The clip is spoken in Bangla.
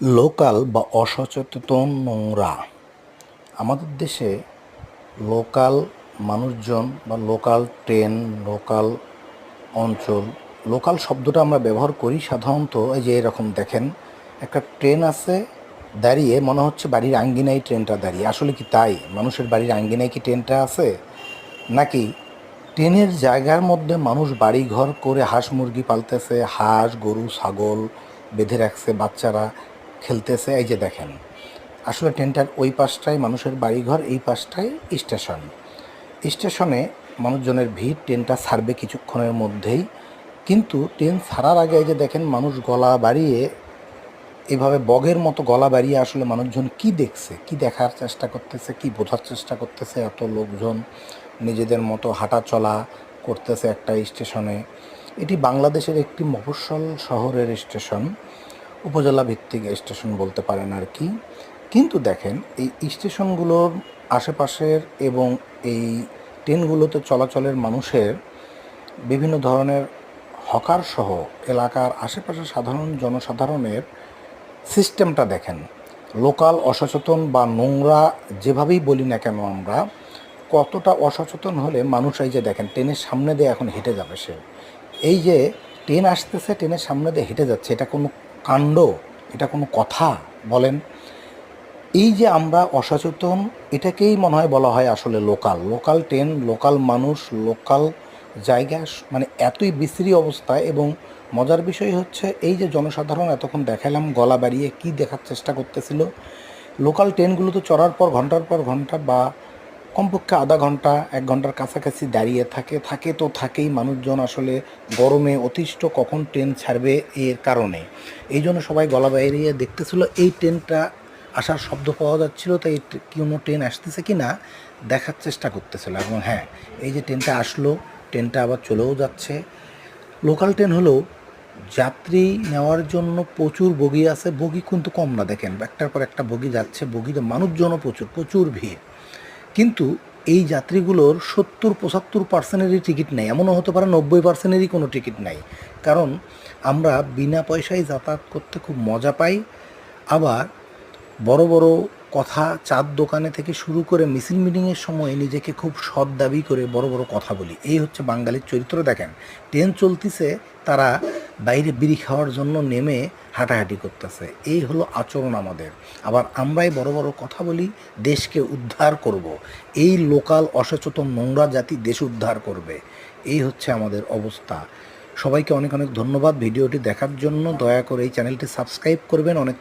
লোকাল বা অসচেতন নোংরা। আমাদের দেশে লোকাল মানুষজন বা লোকাল ট্রেন, লোকাল অঞ্চল, লোকাল শব্দটা আমরা ব্যবহার করি সাধারণত এই যে এরকম দেখেন, একটা ট্রেন আছে দাঁড়িয়ে মনে হচ্ছে বাড়ির আঙ্গিনায় ট্রেনটা দাঁড়িয়ে। আসলে কি তাই? মানুষের বাড়ির আঙ্গিনায় কি ট্রেনটা আছে? নাকি ট্রেনের জায়গার মধ্যে মানুষ বাড়ি ঘর করে হাঁস মুরগি পালতেছে, হাঁস, গরু, ছাগল বেঁধে রাখছে বাচ্চারা খেলতেছে, এই যে দেখেন। আসলে ট্রেনটার ওই পাশটায় মানুষের বাড়িঘর, এই পাশটায় স্টেশন। স্টেশনে মানুষজনের ভিড় ট্রেনটা ছাড়বে কিছুক্ষণের মধ্যেই। কিন্তু ট্রেন ছাড়ার আগে এই যে দেখেন, মানুষ গলা বাড়িয়ে এভাবে বগের মতো গলা বাড়িয়ে আসলে মানুষজন কি দেখছে, কি দেখার চেষ্টা করতেছে, কি বোঝার চেষ্টা করতেছে এত লোকজন, নিজেদের মতো হাঁটা চলা করতেছে একটা স্টেশনে। এটি বাংলাদেশের একটি মফস্বল শহরের স্টেশন। উপজেলা ভিত্তিক স্টেশন বলতে পারেন আর কি। কিন্তু দেখেন, এই স্টেশনগুলোর আশেপাশের এবং এই ট্রেনগুলোতে চলাচলের মানুষের বিভিন্ন ধরনের হকার সহ এলাকার আশেপাশে সাধারণ জনসাধারণের সিস্টেমটা দেখেন। লোকাল অসচেতন বা নোংরা যেভাবেই বলি না কেন আমরা, কতটা অসচেতন হলে মানুষ এই যে দেখেন, ট্রেনের সামনে দিয়ে এখন হেঁটে যাবে সে। এই যে ট্রেন আসতেছে, ট্রেনের সামনে দিয়ে হেঁটে যাচ্ছে, এটা কোনো কাণ্ড, এটা কোনো কথা বলেন। এই যে আমরা অসচেতন, এটাকেই মনে হয় বলা হয় আসলে লোকাল। লোকাল ট্রেন, লোকাল মানুষ, লোকাল জায়গা মানে এতই বিশ্রী অবস্থা এবং মজার বিষয় হচ্ছে এই যে জনসাধারণ এতক্ষণ দেখালাম গলা বাড়িয়ে কি দেখার চেষ্টা করতেছিল। লোকাল ট্রেনগুলোতে চড়ার পর, ঘণ্টার পর ঘণ্টা বা কমপক্ষে আধা ঘণ্টা, এক ঘণ্টার কাছাকাছি দাঁড়িয়ে থাকে। থাকে তো থাকেই। মানুষজন আসলে গরমে অতিষ্ঠ কখন ট্রেন ছাড়বে এর কারণে। এই জন্য সবাই গলা বাইরিয়ে দেখতেছিল, এই ট্রেনটা আসার শব্দ পাওয়া যাচ্ছিল, তাই কোনো ট্রেন আসতেছে কি না, দেখার চেষ্টা করতেছিল। এবং হ্যাঁ এই যে ট্রেনটা আসলো, ট্রেনটা আবার চলেও যাচ্ছে। লোকাল ট্রেন হলো, যাত্রী নেওয়ার জন্য প্রচুর বগি আছে। বগি কিন্তু কম না, দেখেন। একটার পর একটা বগি যাচ্ছে। বগিতে মানুষজনও প্রচুর প্রচুর ভিড়। কিন্তু এই যাত্রীগুলোর সত্তর, পঁচাত্তর পার্সেন্টেরই টিকিট নেই। এমনও হতে পারে নব্বই পার্সেন্টেরই কোনো টিকিট নাই। কারণ আমরা বিনা পয়সায় যাতায়াত করতে খুব মজা পাই। আবার বড় বড় কথা চার দোকানে থেকে শুরু করে মিছিল মিটিংয়ের সময় নিজেকে খুব সৎ দাবি করে বড় বড় কথা বলি। এই হচ্ছে বাঙালির চরিত্র, দেখেন। ট্রেন চলতিছে, তারা বাইরে বিড়ি খাওয়ার জন্য নেমে হাঁটাহাঁটি করতেছে। এই হলো আচরণ আমাদের। আবার আমরাই বড় বড় কথা বলি, দেশকে উদ্ধার করব। এই লোকাল অসচেতন নোংরা জাতি দেশ উদ্ধার করবে। এই হচ্ছে আমাদের অবস্থা। সবাইকে অনেক অনেক ধন্যবাদ ভিডিওটি দেখার জন্য। দয়া করে এই চ্যানেলটি সাবস্ক্রাইব করবেন। অনেক